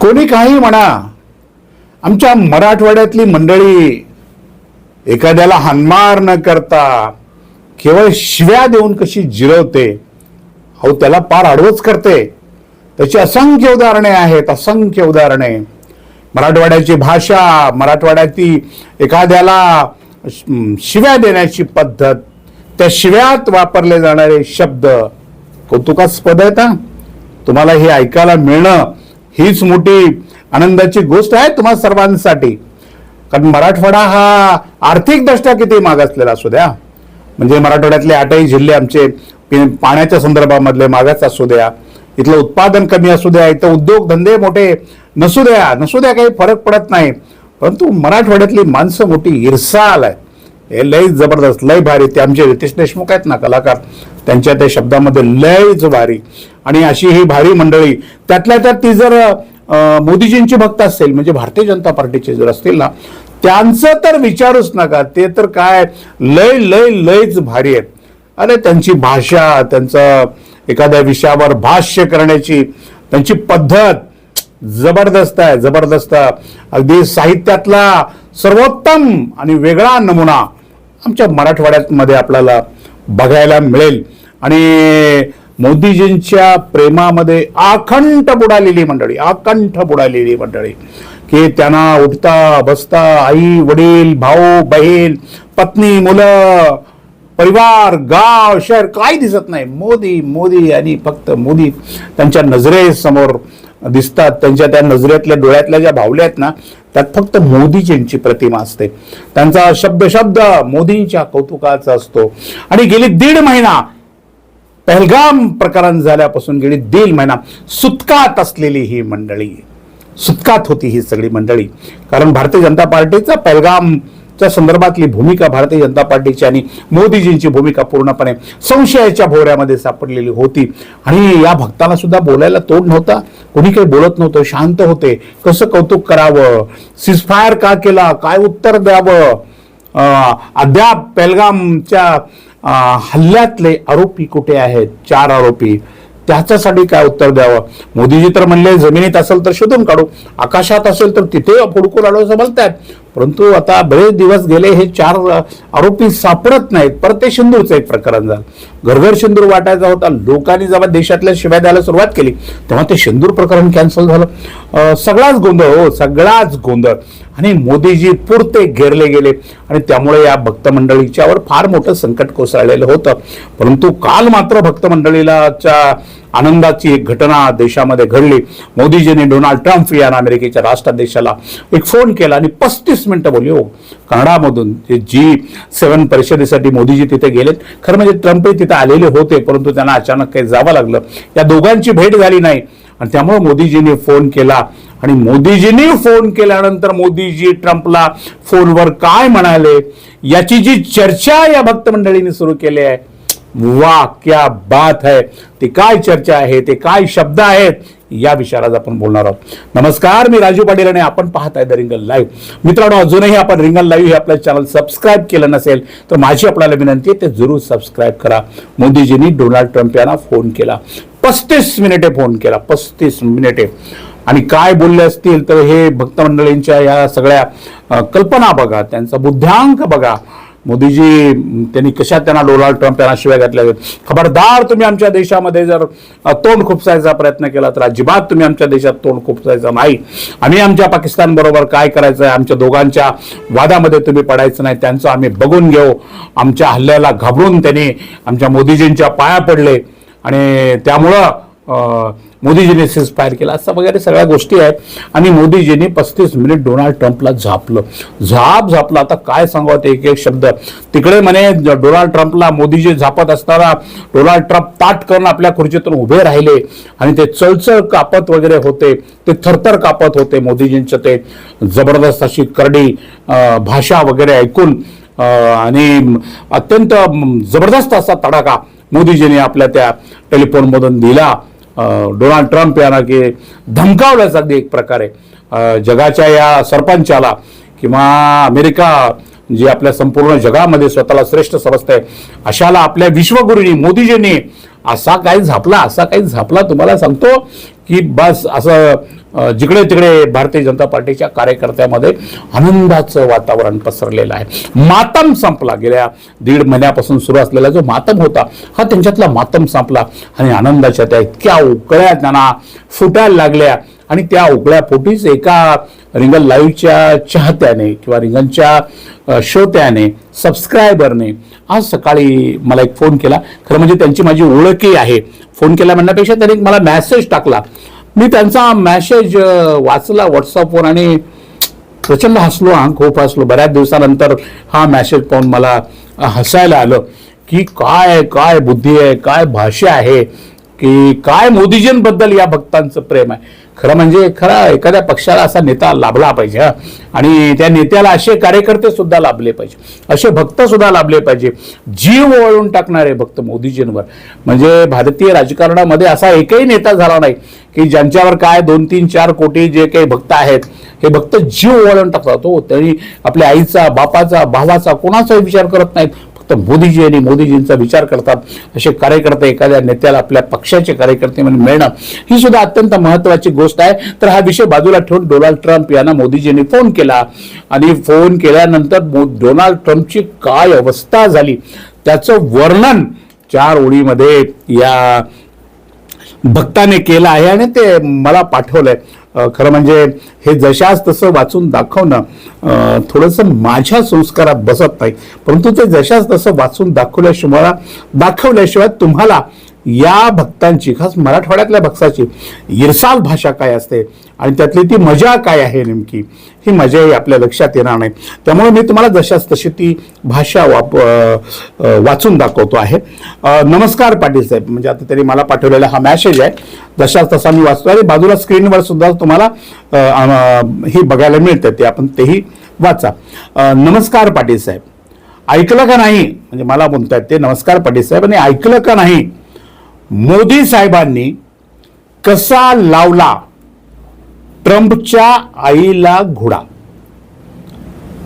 कोणी काही म्हणा आमच्या मराठवाड्यातली मंडळी एखाद्याला हानमार न करता केवळ शिव्या देऊन कशी जिरवते अहो त्याला पार आडवच करते. त्याची असंख्य उदाहरणे आहेत असंख्य उदाहरणे. मराठवाड्याची भाषा मराठवाड्याची एखाद्याला शिव्या देण्याची पद्धत त्या शिव्यात वापरले जाणारे शब्द कौतुकास्पद आहेत तुम्हाला हे ऐकायला मिळणं हीच मोठी आनंदाची गोष्ट आहे तुम्हा सर्वांसाठी. कारण मराठवाडा हा आर्थिक दृष्ट्या किती मागासलेला असू द्या. म्हणजे मराठवाड्यातले आठही जिल्हे आमचे पाण्याच्या संदर्भामधले मागास असू द्या. इथलं उत्पादन कमी असू द्या इथं उद्योगधंदे मोठे नसू द्या. नसू द्या काही फरक पडत नाही. परंतु मराठवाड्यातली माणसं मोठी इरसाल आहे हे लय जबरदस्त लय भारी ते. आमचे रितेश देशमुख आहेत ना कलाकार त्यांच्या त्या शब्दामध्ये लयच भारी. आणि अशी ही भारी मंडळी त्यातल्या त्यात ती जर मोदीजींची भक्त असेल म्हणजे भारतीय जनता पार्टीचे जर असतील ना त्यांचं तर विचारूच नका. ते तर काय लय लय लयच भारी आहेत. अरे त्यांची भाषा त्यांचं एखाद्या विषयावर भाष्य करण्याची त्यांची पद्धत जबरदस्त आहे जबरदस्त. अगदी साहित्यातला सर्वोत्तम आणि वेगळा नमुना आमच्या मराठवाड्यामध्ये आपल्याला बघायला मिळेल. आणि मोदीजींच्या प्रेमामध्ये आखंठ बुडालेली मंडळी आकंठ बुडालेली मंडळी की त्यांना उठता बसता आई वडील भाऊ बहीण पत्नी मुलं परिवार गाव शहर काही दिसत नाही. मोदी मोदी आणि फक्त मोदी त्यांच्या नजरेसमोर दिसतात. त्यांच्या त्या नजरेतल्या डोळ्यातल्या ज्या भावल्या आहेत ना त्यात फक्त मोदीजींची प्रतिमा असते. त्यांचा शब्द शब्द मोदींच्या कौतुकाचा असतो. आणि गेली दीड महिना पहलगाम प्रकरण झाल्यापासून गेली दीड महिना सुतकात असलेली ही मंडळी सुतकात होती ही सगळी मंडळी. कारण भारतीय जनता पार्टीचा पहलगामच्या संदर्भातली भूमिका भारतीय जनता पार्टीची आणि मोदीजींची भूमिका पूर्णपणे संशयाच्या भोवऱ्यामध्ये सापडलेली होती. आणि या भक्ताला सुद्धा बोलायला तोड नव्हता. कोणी काही बोलत नव्हतं. शांत होते. कसं कौतुक करावं? सिसफायर का केला? काय उत्तर द्यावं? अं, अद्याप पेलगामच्या हल्ल्यातले आरोपी कुठे आहेत? चार आरोपी. त्याच्यासाठी काय उत्तर द्यावं? मोदीजी तर म्हणले जमिनीत असेल तर शोधून काढू. आकाशात असेल तर तिथे फुडकून आलो असं बोलतायत परंतु आता बरेच दिवस गेले हे चार आरोपी सापडत नाहीत. परत ते शिंदूरचं एक प्रकरण झालं. घरघर शिंदूर वाटायचा होता. लोकांनी जेव्हा देशातल्या शिव्या द्यायला सुरुवात केली तेव्हा ते शिंदूर प्रकरण कॅन्सल झालं. सगळाच गोंधळ हो सगळाच गोंधळ. आणि मोदीजी पुरते घेरले गेले. आणि त्यामुळे या भक्त मंडळीच्यावर फार मोठं संकट कोसळलेलं होतं. परंतु काल मात्र भक्त मंडळीलाच्या आनंदाची एक घटना देशामध्ये घडली. मोदीजींनी डोनाल्ड ट्रम्प या अमेरिकेच्या राष्ट्राध्यक्षाला एक फोन केला आणि पस्तीस मिनिटं बोलली हो कनाडामधून जी सेवन परिषदेसाठी मोदीजी तिथे गेलेत खरं म्हणजे ट्रम्पही तिथे आलेले होते परंतु त्यांना अचानक काही जावं लागलं. या दोघांची भेट झाली नाही. आणि त्यामुळे मोदीजींनी फोन केला आणि मोदीजींनी फोन केल्यानंतर मोदीजी ट्रम्पला फोनवर काय म्हणाले? याची जी चर्चा या भक्त मंडळींनी सुरू केली आहे वा क्या बात है. ते काय चर्चा आहे ते काय शब्द आहेत या विषयावर आज आपण बोलणार आहोत. नमस्कार मी राजू पाटील आणि आपण पाहत आहे द रिंगल लाईव्ह. मित्रांनो अजूनही आपण रिंगल लाईव्ह हे आपलं चॅनल सबस्क्राईब केलं नसेल तर माझी आपल्याला विनंती आहे ते जरूर सबस्क्राईब करा. मोदीजींनी डोनाल्ड ट्रम्प यांना फोन केला. पस्तीस मिनिटे फोन केला पस्तीस मिनिटे. आणि काय बोलले असतील तर हे भक्त मंडळींच्या या सगळ्या कल्पना बघा त्यांचा बुद्ध्यांक बघा. मोदीजी त्यांनी कशा त्यांना डोनाल्ड ट्रम्प यांना शिवाय घातल्या? खबरदार तुम्ही आमच्या देशामध्ये जर तोंड खुपसायचा प्रयत्न केला तर अजिबात तुम्ही आमच्या देशात तोंड खुपसायचं नाही. आम्ही आमच्या पाकिस्तान बरोबर काय करायचं आहे आमच्या दोघांच्या वादामध्ये तुम्ही पडायचं नाही त्यांचं आम्ही बघून घेऊ. आमच्या हल्ल्याला घाबरून त्यांनी आमच्या मोदीजींच्या पाया पडले. आणि त्यामुळं मोदीजींनी फायर केला. असं वगैरे सगळ्या गोष्टी आहेत. आणि मोदीजींनी पस्तीस मिनिट डोनाल्ड ट्रम्पला झापलं. झाप झापलं. आता काय सांगावं ते एक एक शब्द. तिकडे म्हणे डोनाल्ड ट्रम्पला मोदीजी झापत असताना डोनाल्ड ट्रम्प ताट करून आपल्या खुर्चीतून उभे राहिले. आणि ते चळचळ कापत वगैरे होते. ते थरथर कापत होते मोदीजींचं ते. जबरदस्त अशी करडी भाषा वगैरे ऐकून आणि अत्यंत जबरदस्त असा तडाखा मोदीजींनी आपल्या त्या टेलिफोनमधून दिला. डोनाल्ड ट्रम्प यांना की धमकावल्याच अगदी एक प्रकारे. जगाच्या या सरपंचाला किंवा अमेरिका जी आपल्या संपूर्ण जगामध्ये स्वतःला श्रेष्ठ समजते अशाला आपल्या विश्वगुरूंनी मोदीजींनी असा काही झापला असा काही झापला तुम्हाला सांगतो की बस असं जिकडे तिकडे भारतीय जनता पार्टीच्या कार्यकर्त्यामध्ये आनंदाचं वातावरण पसरलेलं आहे. मातम संपला. गेल्या दीड महिन्यापासून सुरू असलेला जो मातम होता हा त्यांच्यातला मातम संपला आणि आनंदाच्या त्या इतक्या उकळ्या त्यांना फुटायला लागल्या. आणि त्या उकळ्या पोटीच एका रिंगण लाईव्हच्या चाहत्याने किंवा रिंगणच्या श्रोत्याने सबस्क्रायबरने आज सकाळी मला एक फोन केला. खरं म्हणजे त्यांची माझी ओळखही आहे. फोन केला म्हणण्यापेक्षा त्यांनी मला मेसेज टाकला. मी त्यांचा मॅसेज वाचला व्हॉट्सअपवर आणि प्रचंड हसलो हा खूप हसलो. बऱ्याच दिवसानंतर हा मॅसेज पाहून मला हसायला आलं की काय काय बुद्धी आहे काय भाषा आहे की काय मोदीजींबद्दल या भक्तांचं प्रेम आहे. खरं म्हणजे खरा एखाद्या पक्षाला असा नेता लाभला पाहिजे हा. आणि त्या नेत्याला असे कार्यकर्ते सुद्धा लाभले पाहिजे असे भक्त सुद्धा लाभले पाहिजे जीव ओळून टाकणारे भक्त मोदीजींवर. म्हणजे भारतीय राजकारणामध्ये असा एकही नेता झाला नाही की ज्यांच्यावर काय दोन तीन चार कोटी जे काही भक्त आहेत हे भक्त जीव ओळून टाकतात. हो त्यांनी आपल्या आईचा बापाचा भावाचा कोणाचाही विचार करत नाहीत. फक्त मोदीजी आणि मोदीजींचा विचार करतात. असे कार्यकर्ते एखाद्या नेत्याला आपल्या पक्षाचे कार्यकर्ते म्हणून मिळणं ही सुद्धा अत्यंत महत्वाची गोष्ट आहे. तर हा विषय बाजूला ठेवून डोनाल्ड ट्रम्प यांना मोदीजींनी फोन केला. आणि फोन केल्यानंतर डोनाल्ड ट्रम्पची काय अवस्था झाली? त्याचं वर्णन चार ओळीमध्ये या भक्ताने केलं आहे आणि ते मला पाठवलंय. खरं म्हणजे हे जशास तसं वाचून दाखवणं थोडंसं माझ्या संस्कारात बसत नाही. परंतु ते जशास तसं वाचून दाखवल्याशिवाय दाखवल्याशिवाय तुम्हाला या भक्तांची खास मराठवाड्यातल्या भक्ताची इरसाल भाषा काय असते? आणि त्यातली ती मजा काय आहे नेमकी? ही मजाही आपल्या लक्षात येणार नाही. त्यामुळे मी तुम्हाला जशास तशी ती भाषा वाप वाचून दाखवतो आहे. नमस्कार पाटील साहेब. म्हणजे आता त्यांनी मला पाठवलेला हा मॅसेज आहे. जशाच तसा मी वाचतो आणि बाजूला स्क्रीनवर सुद्धा तुम्हाला हे ही बघायला मिळतं. ते आपण तेही वाचा. नमस्कार पाटील साहेब. ऐकलं का नाही? म्हणजे मला म्हणतात ते नमस्कार पाटील साहेब. आणि ऐकलं का नाही? मोदी साहेबांनी कसा लावला ट्रम्पच्या आईला घोडा?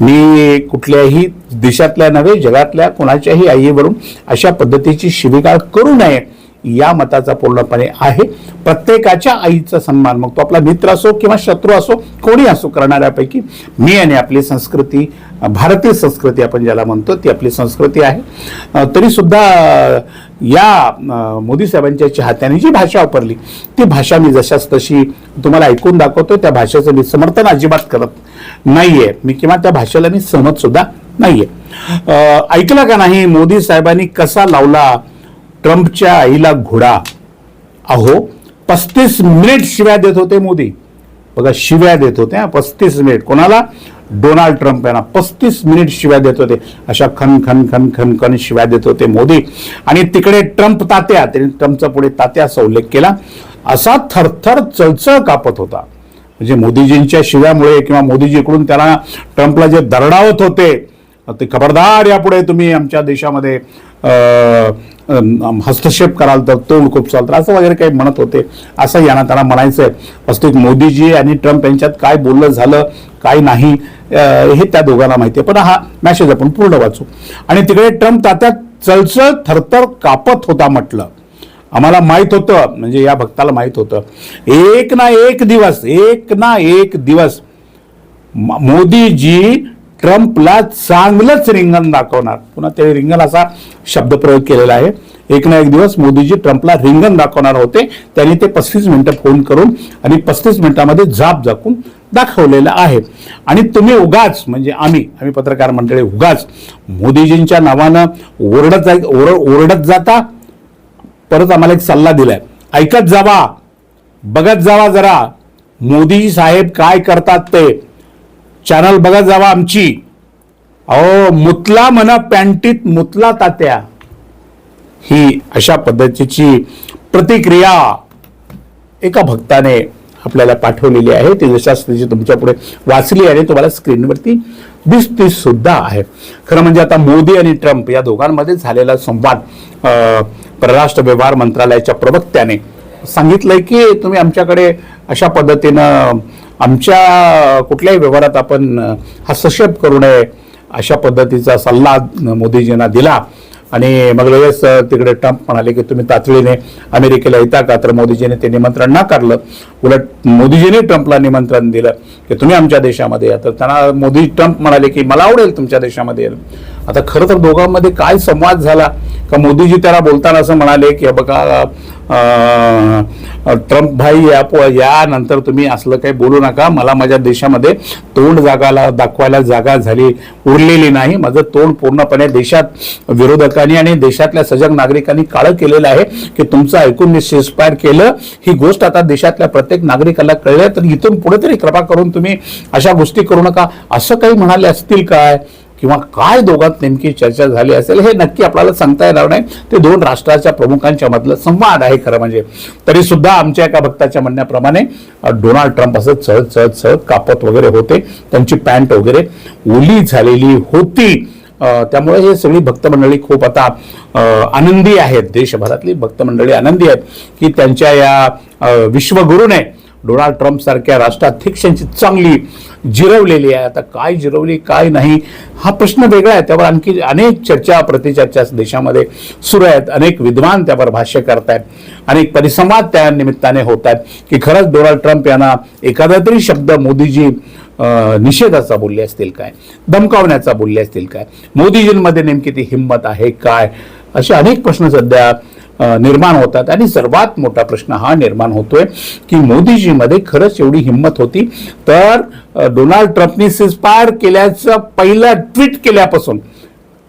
मी कुठल्याही देशातल्या नव्हे जगातल्या कोणाच्याही आईवरून अशा पद्धतीची शिबिकाळ करू नये. या मताचा पूर्णपणे आहे. प्रत्येकाच्या आईचा सन्मान मग तो आपला मित्र असो किंवा शत्रू असो कोणी असो करणाऱ्यापैकी मी आणि आपली संस्कृती भारतीय संस्कृती आपण ज्याला म्हणतो ती आपली संस्कृती आहे. तरीसुद्धा या मोदी साहेबांच्या चाहत्याने जी भाषा वापरली ती भाषा मी जशाच तशी तुम्हाला ऐकून दाखवतो त्या भाषेचं मी समर्थन अजिबात करत नाहीये. मी किंवा त्या भाषेला मी सहमत सुद्धा नाहीये. ऐकलं का नाही मोदी साहेबांनी कसा लावला ट्रम्पच्या आईला घोडा. अहो पस्तीस मिनिट शिव्या देत होते मोदी. बघा शिव्या देत होते पस्तीस मिनिट. कोणाला? डोनाल्ड ट्रम्प यांना. पस्तीस मिनिट शिव्या देत होते. अशा खन खन खन खन खन शिव्या देत होते मोदी. आणि तिकडे ट्रम्प तात्या त्यांनी ट्रम्पचा पुढे तात्या असा उल्लेख केला. असा थरथर चळचळ कापत होता. म्हणजे मोदीजींच्या शिव्यामुळे किंवा मोदीजीकडून त्याला ट्रम्पला जे दरडावत होते ते खबरदार यापुढे तुम्ही आमच्या देशामध्ये हस्तक्षेप कराल तर तोंड खूप चालतं. असं वगैरे काही म्हणत होते. असं यांना त्यांना म्हणायचं आहे वास्तविक मोदीजी आणि ट्रम्प यांच्यात काय बोललं झालं काय नाही हे त्या दोघांना माहिती आहे. पण हा मॅसेज आपण पूर्ण वाचू. आणि तिकडे ट्रम्प तात्या चळचळ थरथर कापत होता म्हटलं. आम्हाला माहीत होतं म्हणजे या भक्ताला माहीत होतं. एक ना एक दिवस एक ना एक दिवस मोदीजी ट्रम्पला चांगलंच रिंगण दाखवणार. पुन्हा ते रिंगण असा शब्दप्रयोग केलेला आहे. एक ना एक दिवस मोदीजी ट्रम्पला रिंगण दाखवणार होते. त्यांनी ते पस्तीस मिनिटं फोन करून आणि पस्तीस मिनिटामध्ये जाप जाकून दाखवलेलं आहे. आणि तुम्ही उगाच म्हणजे आम्ही आम्ही पत्रकार मंडळी उगाच मोदीजींच्या नावानं ओरडत जाय ओर- ओरडत जाता परत आम्हाला एक सल्ला दिलाय. ऐकत जावा बघत जावा जरा मोदी साहेब काय करतात ते? चॅनल बघत जावा आमची. अहो मुतला म्हणा पॅन्टीत मुतला तात्या. ही अशा पद्धतीची प्रतिक्रिया एका भक्ताने आपल्याला पाठवलेली आहे. ती जशाच तिची तुमच्यापुढे वाचली आणि तुम्हाला स्क्रीनवरती दिसती सुद्धा आहे. खरं म्हणजे आता मोदी आणि ट्रम्प या दोघांमध्ये झालेला संवाद परराष्ट्र व्यवहार मंत्रालयाच्या प्रवक्त्याने सांगितलंय की तुम्ही आमच्याकडे अशा पद्धतीनं आमच्या कुठल्याही व्यवहारात आपण हस्तक्षेप करू नये अशा पद्धतीचा सल्ला मोदीजींना दिला. आणि मग लगेच तिकडे ट्रम्प म्हणाले की तुम्ही तातडीने अमेरिकेला येता का? तर मोदीजीने ते निमंत्रण नाकारलं. उलट मोदीजीने ट्रम्पला निमंत्रण दिलं की तुम्ही आमच्या देशामध्ये या. तर त्यांना मोदी ट्रम्प म्हणाले की मला आवडेल तुमच्या देशामध्ये यायला. आता खरं तर दोघांमध्ये काय संवाद झाला? का मोदीजी त्याला बोलताना असं म्हणाले की बघा ट्रम्प भाई या यानंतर तुम्ही असलं काही बोलू नका. मला माझ्या देशामध्ये तोंड जागाला दाखवायला जागा झाली उरलेली नाही. माझं तोंड पूर्णपणे देशात विरोधकांनी आणि देशातल्या सजग नागरिकांनी काळं केलेलं आहे की तुमचं ऐकून मी सिस्पायर केलं. ही गोष्ट आता देशातल्या प्रत्येक नागरिकाला कळलं. तर इथून पुढे तरी कृपा करून तुम्ही अशा गोष्टी करू नका. असं काही म्हणाले असतील काय? किंवा काय दोघात नेमकी चर्चा झाली असेल हे नक्की आपल्याला सांगता येणार नाही. ते दोन राष्ट्राच्या प्रमुखांच्या मधलं संवाद आहे खरं म्हणजे. तरी सुद्धा आमच्या एका भक्ताच्या म्हणण्याप्रमाणे डोनाल्ड ट्रम्प असं चळत चळत चळत कापत वगैरे होते. त्यांची पॅन्ट वगैरे ओली झालेली होती. त्यामुळे हे सगळी भक्तमंडळी खूप आता आनंदी आहेत. देशभरातली भक्तमंडळी आनंदी आहेत की त्यांच्या या विश्वगुरूने डोनाल्ड ट्रम्पसारख्या राष्ट्राध्यक्षांची चांगली जिरवलेली आहे. आता काय जिरवली काय नाही हा प्रश्न वेगळा आहे. त्यावर आणखी अनेक चर्चा प्रतिचर्चा देशामध्ये सुरू आहेत. अनेक विद्वान त्यावर भाष्य करतायत. अनेक परिसंवाद त्या निमित्ताने होत आहेत की खरंच डोनाल्ड ट्रम्प यांना एखादा तरी शब्द मोदीजी निषेधाचा बोलले असतील काय? धमकावण्याचा बोलले असतील काय? मोदीजींमध्ये नेमकी ती हिंमत आहे काय? असे अनेक प्रश्न सध्या निर्माण होतात. आणि सर्वात मोठा प्रश्न हा निर्माण होतोय की मोदीजीमध्ये खरंच एवढी हिंमत होती. तर डोनाल्ड ट्रम्पनी सिस्पायर केल्याचं पहिलं ट्विट केल्यापासून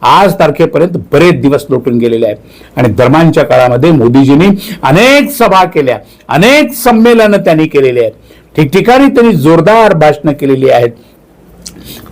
आज तारखेपर्यंत बरेच दिवस लोटून गेलेले आहेत. आणि दरम्यानच्या काळामध्ये मोदीजींनी अनेक सभा केल्या अनेक संमेलनं त्यांनी केलेली आहेत. ठिकठिकाणी त्यांनी जोरदार भाषणं केलेली आहेत.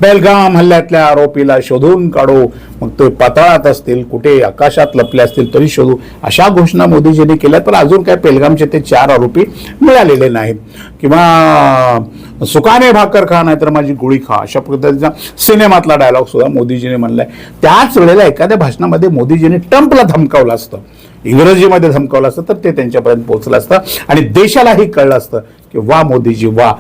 बेलगाम हल्ल्यातल्या आरोपीला शोधून काढू. मग ते पाताळात असतील कुठे आकाशात लपले असतील तरी शोधू. अशा घोषणा मोदीजींनी केल्या तर अजून काय बेलगामचे ते चार आरोपी मिळालेले नाहीत. किंवा सुकाने भाकर खा नाहीतर माझी गोळी खा अशा पद्धतीचा सिनेमातला डायलॉग सुद्धा मोदीजीने म्हणलाय. त्याच वेळेला एखाद्या भाषणामध्ये मोदीजीने ट्रम्पला धमकावलं असतं. इंग्रजीमध्ये धमकावलं असतं तर ते त्यांच्यापर्यंत पोहोचलं असतं. आणि देशालाही कळलं असतं की वा मोदीजी वा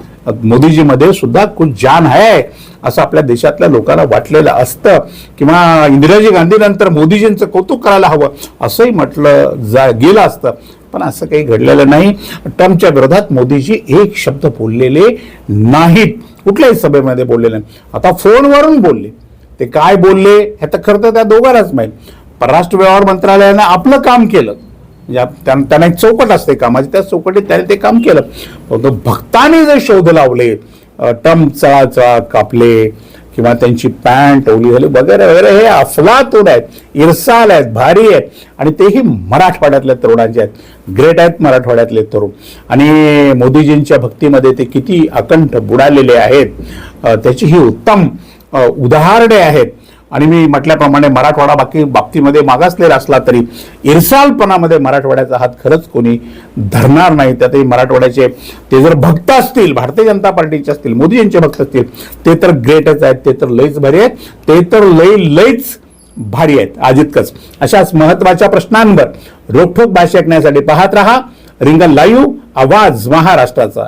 मोदीजीमध्ये सुद्धा कुछ जान आहे असं आपल्या देशातल्या लोकांना वाटलेलं असतं. किंवा इंदिराजी गांधीनंतर मोदीजींचं कौतुक करायला हवं असंही म्हटलं जा गेलं असतं. पण असं काही घडलेलं नाही. ट्रम्पच्या विरोधात मोदीजी एक शब्द बोललेले नाहीत. कुठल्याही सभेमध्ये बोललेले नाही. आता फोनवरून बोलले. ते काय बोलले हे तर खरं तर त्या दोघांनाच माहीत. परराष्ट्र व्यवहार मंत्रालयानं आपलं काम केलं. म्हणजे त्यां- त्यांना एक चौकट असते कामाची. त्या चौकटीत त्याने ते काम केलं. परंतु भक्तांनी जे शोध लावले टम चळाचळा कापले किंवा त्यांची पॅन्ट ओली झाली वगैरे वगैरे हे अफलातून आहेत इरसाल आहेत भारी आहेत आणि तेही मराठवाड्यातल्या तरुणांचे आहेत. ग्रेट आहेत मराठवाड्यातले तरुण. आणि मोदीजींच्या भक्तीमध्ये ते किती अकंठ बुडालेले आहेत. त्याची ही उत्तम उदाहरणे आहेत. आणि मी म्हटल्याप्रमाणे मराठवाडा बाकी बाबतीमध्ये मागासलेला असला तरी इरसालपणामध्ये मराठवाड्याचा हात खरंच कोणी धरणार नाही. त्यातही मराठवाड्याचे ते जर भक्त असतील भारतीय जनता पार्टीचे असतील मोदी यांचे भक्त असतील ते तर ग्रेटच आहेत ते तर लईच भारी आहेत ते तर लई लईच भारी आहेत आज इतकंच. अशाच महत्त्वाच्या प्रश्नांवर रोखोक भाषा ऐकण्यासाठी पाहत रहा. रिंगण लाईव्ह आवाज महाराष्ट्राचा.